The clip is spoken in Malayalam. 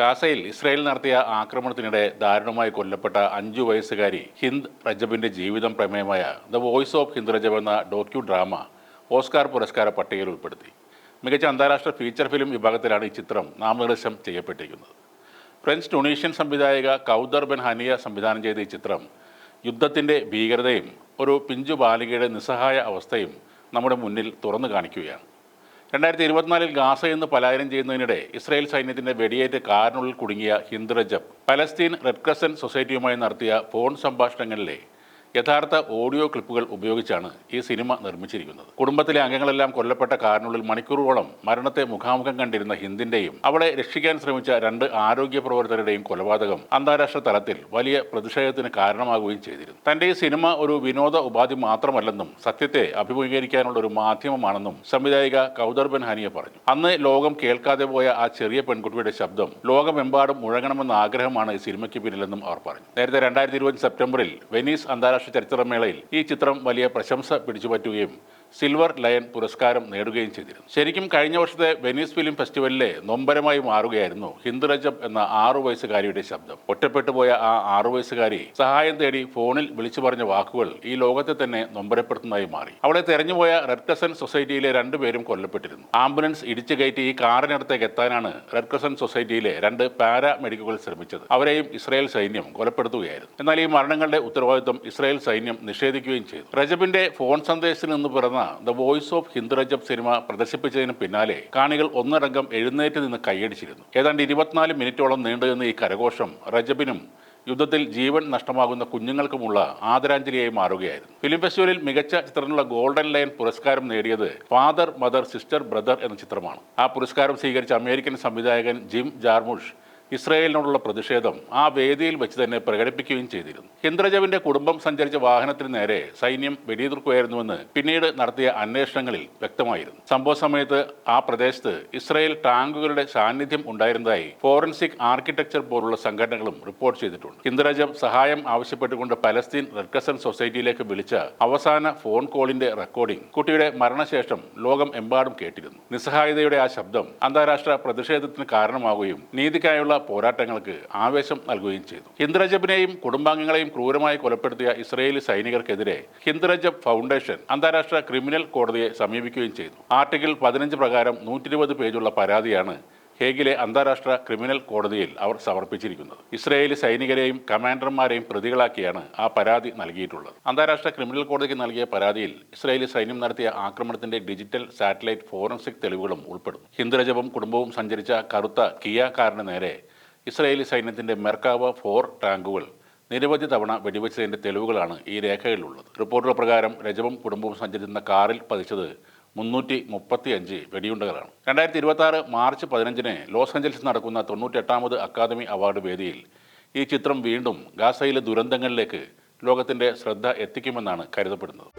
ഗാസയിൽ ഇസ്രായേൽ നടത്തിയ ആക്രമണത്തിനിടെ ദാരുണമായി കൊല്ലപ്പെട്ട അഞ്ചു വയസ്സുകാരി ഹിന്ദ് റജബിന്റെ ജീവിതം പ്രമേയമായ the voice of Hind Rajab എന്ന ഡോക്യു ഡ്രാമ ഓസ്കാർ പുരസ്കാര പട്ടികയിൽ ഉൾപ്പെടുത്തി. മികച്ച അന്താരാഷ്ട്ര ഫീച്ചർ ഫിലിം വിഭാഗത്തിലാണ് ഈ ചിത്രം നാമനിർദ്ദേശം ചെയ്യപ്പെട്ടിരിക്കുന്നത്. ഫ്രഞ്ച് ടുണീഷ്യൻ സംവിധായക കൗദർ ബെൻ ഹനിയ സംവിധാനം ചെയ്ത ഈ ചിത്രം യുദ്ധത്തിന്റെ ഭീകരതയും ഒരു പിഞ്ചു ബാലികയുടെ നിസ്സഹായ അവസ്ഥയും നമ്മുടെ മുന്നിൽ തുറന്നു കാണിക്കുകയാണ്. രണ്ടായിരത്തി ഇരുപത്തിനാലിൽ ഗാസയിൽ നിന്ന് പലായനം ചെയ്യുന്നതിനിടെ ഇസ്രായേൽ സൈന്യത്തിന്റെ വെടിയേറ്റ് കാറിനുള്ളിൽ കുടുങ്ങിയ Hind Rajab. Palestine red crescent സൊസൈറ്റിയുമായി നടത്തിയ ഫോൺ സംഭാഷണങ്ങളിലെ യഥാർത്ഥ ഓഡിയോ ക്ലിപ്പുകൾ ഉപയോഗിച്ചാണ് ഈ സിനിമ നിർമ്മിച്ചിരിക്കുന്നത്. കുടുംബത്തിലെ അംഗങ്ങളെല്ലാം കൊല്ലപ്പെട്ട കാറിനുള്ളിൽ മണിക്കൂറുകളോളം മരണത്തെ മുഖാമുഖം കണ്ടിരുന്ന ഹിന്ദിന്റെയും അവളെ രക്ഷിക്കാൻ ശ്രമിച്ച രണ്ട് ആരോഗ്യ പ്രവർത്തകരുടെയും കൊലപാതകം അന്താരാഷ്ട്ര തലത്തിൽ വലിയ പ്രതിഷേധത്തിന് കാരണമാകുകയും ചെയ്തിരുന്നു. തന്റെ ഈ സിനിമ ഒരു വിനോദ ഉപാധി മാത്രമല്ലെന്നും സത്യത്തെ അഭിമുഖീകരിക്കാനുള്ള ഒരു മാധ്യമമാണെന്നും സംവിധായിക കൗദർ ബൻ ഹാനിയ പറഞ്ഞു. അന്ന് ലോകം കേൾക്കാതെ പോയ ആ ചെറിയ പെൺകുട്ടിയുടെ ശബ്ദം ലോകമെമ്പാടും മുഴങ്ങണമെന്ന ആഗ്രഹമാണ് ഈ സിനിമയ്ക്ക് പിന്നിലെന്നും അവർ പറഞ്ഞു. നേരത്തെ രണ്ടായിരത്തി ഇരുപത് സെപ്റ്റംബറിൽ വെനീസ് അന്താരാഷ്ട്ര ചരിത്രമേളയിൽ ഈ ചിത്രം വലിയ പ്രശംസ പിടിച്ചുപറ്റുകയും സിൽവർ ലയൺ പുരസ്കാരം നേടുകയും ചെയ്തിരുന്നു. ശരിക്കും കഴിഞ്ഞ വർഷത്തെ വെനീസ് ഫിലിം ഫെസ്റ്റിവലിലെ നൊമ്പരമായി മാറുകയായിരുന്നു ഹിന്ദ് റജബ് എന്ന ആറു വയസ്സുകാരിയുടെ ശബ്ദം. ഒറ്റപ്പെട്ടു പോയ ആ ആറു വയസ്സുകാരി സഹായം തേടി ഫോണിൽ വിളിച്ചു പറഞ്ഞ വാക്കുകൾ ഈ ലോകത്തെ തന്നെ നൊമ്പരപ്പെടുത്തുന്നതായി മാറി. അവളെ തെരഞ്ഞുപോയ റെഡ് ക്രസൻ സൊസൈറ്റിയിലെ രണ്ടുപേരും കൊല്ലപ്പെട്ടിരുന്നു. ആംബുലൻസ് ഇടിച്ചു കയറ്റി ഈ കാറിനടുത്തേക്ക് എത്താനാണ് റെഡ് ക്രസൻ സൊസൈറ്റിയിലെ രണ്ട് പാരാ മെഡിക്കുകൾ ശ്രമിച്ചത്. അവരെയും ഇസ്രായേൽ സൈന്യം കൊലപ്പെടുത്തുകയായിരുന്നു. എന്നാൽ ഈ മരണങ്ങളുടെ ഉത്തരവാദിത്വം ഇസ്രായേൽ സൈന്യം നിഷേധിക്കുകയും ചെയ്തു. റജബിന്റെ ഫോൺ സന്ദേശത്തിൽ നിന്ന് പിറന്ന the voice of Hind Rajab cinema പ്രദർശിപ്പിച്ചതിന് പിന്നാലെ കാണികൾ ഒന്നടങ്കം എഴുന്നേറ്റ് നിന്ന് കൈയടിച്ചിരുന്നു. ഏതാണ്ട് ഇരുപത്തിനാല് മിനിറ്റോളം നീണ്ടുനിന്ന ഈ കരഘോഷം റജബിനും യുദ്ധത്തിൽ ജീവൻ നഷ്ടമാകുന്ന കുഞ്ഞുങ്ങൾക്കുമുള്ള ആദരാഞ്ജലിയായി മാറുകയായിരുന്നു. ഫിലിം ഫെസ്റ്റിവലിൽ മികച്ച ചിത്രത്തിനുള്ള ഗോൾഡൻ ലൈൻ പുരസ്കാരം നേടിയത് ഫാദർ മദർ സിസ്റ്റർ ബ്രദർ എന്ന ചിത്രമാണ്. ആ പുരസ്കാരം സ്വീകരിച്ച അമേരിക്കൻ സംവിധായകൻ ജിം ജാർമുഷ് ഇസ്രയേലിനോടുള്ള പ്രതിഷേധം ആ വേദിയിൽ വെച്ച് തന്നെ പ്രകടിപ്പിക്കുകയും ചെയ്തിരുന്നു. ഇന്ദ്രജവിന്റെ കുടുംബം സഞ്ചരിച്ച വാഹനത്തിന് നേരെ സൈന്യം വെടിയുതിർക്കുകയായിരുന്നുവെന്ന് പിന്നീട് നടത്തിയ അന്വേഷണങ്ങളിൽ വ്യക്തമായിരുന്നു. സംഭവ സമയത്ത് ആ പ്രദേശത്ത് ഇസ്രയേൽ ടാങ്കുകളുടെ സാന്നിധ്യം ഉണ്ടായിരുന്നതായി ഫോറൻസിക് ആർക്കിടെക്ചർ പോലുള്ള സംഘടനകളും റിപ്പോർട്ട് ചെയ്തിട്ടുണ്ട്. ഇന്ദ്രജവ് സഹായം ആവശ്യപ്പെട്ടുകൊണ്ട് പലസ്തീൻ റെഡ് സൊസൈറ്റിയിലേക്ക് വിളിച്ച അവസാന ഫോൺ കോളിന്റെ റെക്കോർഡിംഗ് കുട്ടിയുടെ മരണശേഷം ലോകം എമ്പാടും കേട്ടിരുന്നു. നിസ്സഹായതയുടെ ആ ശബ്ദം അന്താരാഷ്ട്ര പ്രതിഷേധത്തിന് കാരണമാകുകയും നീതിക്കായുള്ള പോരാട്ടങ്ങൾക്ക് ആവേശം നൽകുകയും ചെയ്തു. ഹിന്ദ്രജബിനെയും കുടുംബാംഗങ്ങളെയും ക്രൂരമായി കൊലപ്പെടുത്തിയ ഇസ്രയേലി സൈനികർക്കെതിരെ ഹിന്ദ്രജബ് ഫൗണ്ടേഷൻ അന്താരാഷ്ട്ര ക്രിമിനൽ കോടതിയെ സമീപിക്കുകയും ചെയ്തു. ആർട്ടിക്കിൾ പതിനഞ്ച് പ്രകാരം നൂറ്റി ഇരുപത് പേജുള്ള പരാതിയാണ് ഹേഗിലെ അന്താരാഷ്ട്ര ക്രിമിനൽ കോടതിയിൽ അവർ സമർപ്പിച്ചിരിക്കുന്നത്. ഇസ്രയേലി സൈനികരെയും കമാൻഡർമാരെയും പ്രതികളാക്കിയാണ് ആ പരാതി നൽകിയിട്ടുള്ളത്. അന്താരാഷ്ട്ര ക്രിമിനൽ കോടതിക്ക് നൽകിയ പരാതിയിൽ ഇസ്രയേലി സൈന്യം നടത്തിയ ആക്രമണത്തിന്റെ ഡിജിറ്റൽ സാറ്റലൈറ്റ് ഫോറൻസിക് തെളിവുകളും ഉൾപ്പെടുന്നു. ഹിന്ദുരജപം കുടുംബവും സഞ്ചരിച്ച കറുത്ത കിയ കാറിന് നേരെ ഇസ്രയേലി സൈന്യത്തിന്റെ മെർക്കാവ ഫോർ ടാങ്കുകൾ നിരവധി തവണ വെടിവെച്ചതിന്റെ തെളിവുകളാണ് ഈ രേഖയിലുള്ളത് റിപ്പോർട്ടുകൾ പ്രകാരം രജവും കുടുംബവും സഞ്ചരിക്കുന്ന കാറിൽ പതിച്ചത് മുന്നൂറ്റി മുപ്പത്തി അഞ്ച് വെടിയുണ്ടകളാണ്. രണ്ടായിരത്തി ഇരുപത്തി ആറ് മാർച്ച് പതിനഞ്ചിന് ലോസ് ആഞ്ചൽസിൽ നടക്കുന്ന തൊണ്ണൂറ്റെട്ടാമത് അക്കാദമി അവാർഡ് വേദിയിൽ ഈ ചിത്രം വീണ്ടും ഗാസയിലെ ദുരന്തങ്ങളിലേക്ക് ലോകത്തിന്റെ ശ്രദ്ധ എത്തിക്കുമെന്നാണ് കരുതപ്പെടുന്നത്.